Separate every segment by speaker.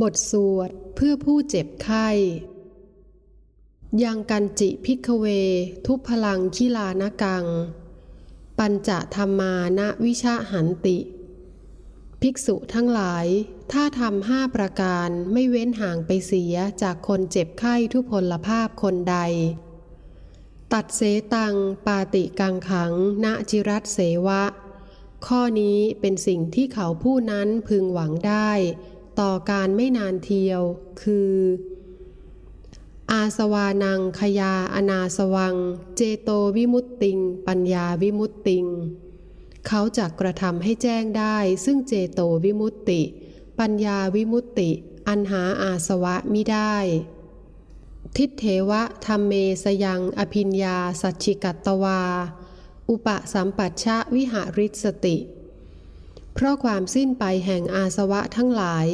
Speaker 1: บทสวดเพื่อผู้เจ็บไข้ยังกันจิพิกเว ทุพพลังคิลานกัง ปัญจธรรมานะวิชาหันติ ภิกษุทั้งหลาย ถ้าทำห้าประการไม่เว้นห่างไปเสียจากคนเจ็บไข้ทุพพลภาพคนใด ตัดเสตัง ปาติกังขัง ณจิรัตเสวะ ข้อนี้เป็นสิ่งที่เขาผู้นั้นพึงหวังได้ ต่อการไม่นานเทียว คือ อาสวานังขยาอนาสวัง เจโตวิมุตติง ปัญญาวิมุตติง เขาจะกระทำให้แจ้งได้ ซึ่งเจโตวิมุตติ ปัญญาวิมุตติ อันหาอาสวะมิได้ ทิฏเทวะธรรมเมสยังอภิญญาสัจฉิกัตตวา อุปสัมปัชชะวิหาริสติ เพราะความสิ้นไปแห่งอาสวะทั้งหลาย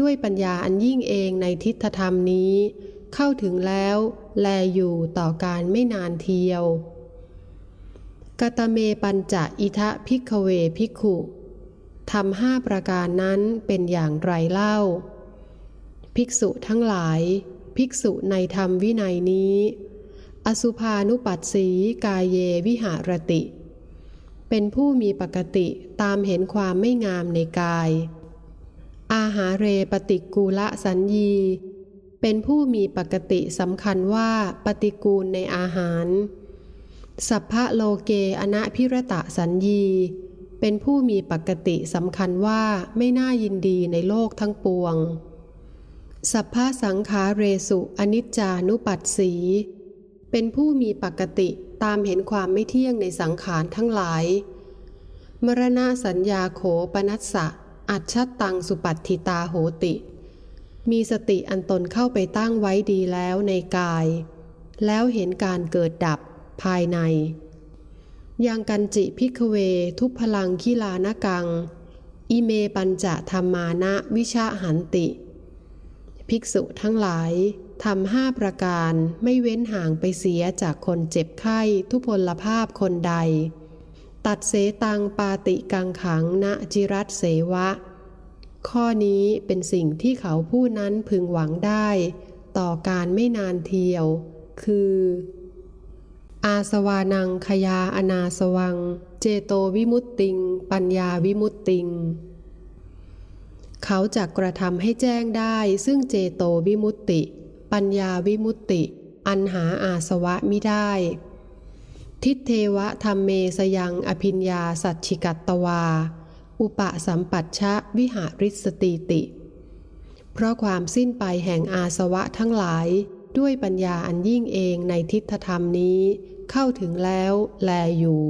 Speaker 1: ด้วยปัญญาอันยิ่งเองในทิฏฐธรรมนี้ เข้าถึงแล้ว แลอยู่ต่อการไม่นานเทียว กตเมปัญจะอิทะพิกเวพิกขุทำห้าประการนั้นเป็นอย่างไรเล่า ภิกษุทั้งหลาย ภิกษุในธรรมวินัยนี้ อสุภานุปัสสีกายเยวิหารติ เป็นผู้มีปกติตามเห็นความไม่งามในกาย อาหาเรปฏิกูละสัญญี เป็นผู้มีปกติสำคัญว่าปฏิกูลในอาหาร สัพพะโลเกอนะพิรตะสัญญี เป็นผู้มีปกติสำคัญว่าไม่น่ายินดีในโลกทั้งปวง สัพพะสังขาเรสุอนิจจานุปัสสี เป็นผู้มีปกติตามเห็นความไม่เที่ยงในสังขารทั้งหลาย มรณะสัญญาโขปนัสสะ อัจฉตังสุปัตถิตาโหติ มีสติอันตนเข้าไปตั้งไว้ดีแล้วในกาย แล้วเห็นการเกิดดับภายใน ยังกันจิพิกเว ทุพพลังคิลานกัง อิเมปัญจะธรรมานะวิชาหันติ ภิกษุทั้งหลายทำห้าประการไม่เว้นห่างไปเสียจากคนเจ็บไข้ทุพพลภาพคนใด ตัดเสตังปาติกังขังณจิรัตเสวะ ข้อนี้เป็นสิ่งที่เขาผู้นั้นพึงหวังได้ ต่อการไม่นานเทียว คือ อาสวานังขยาอนาสวัง เจโตวิมุตติง ปัญญาวิมุตติง เขาจะกระทำให้แจ้งได้ซึ่งเจโตวิมุตติ ปัญญาวิมุตติ อันหาอาสวะมิได้ ทิเทวะธรรมเมสยังอภิญญาสัจฉิกัตตวา อุปสัมปัชชะวิหาริสติติ เพราะความสิ้นไปแห่งอาสวะทั้งหลาย ด้วยปัญญาอันยิ่งเองในทิฏฐธรรมนี้ เข้าถึงแล้วแลอยู่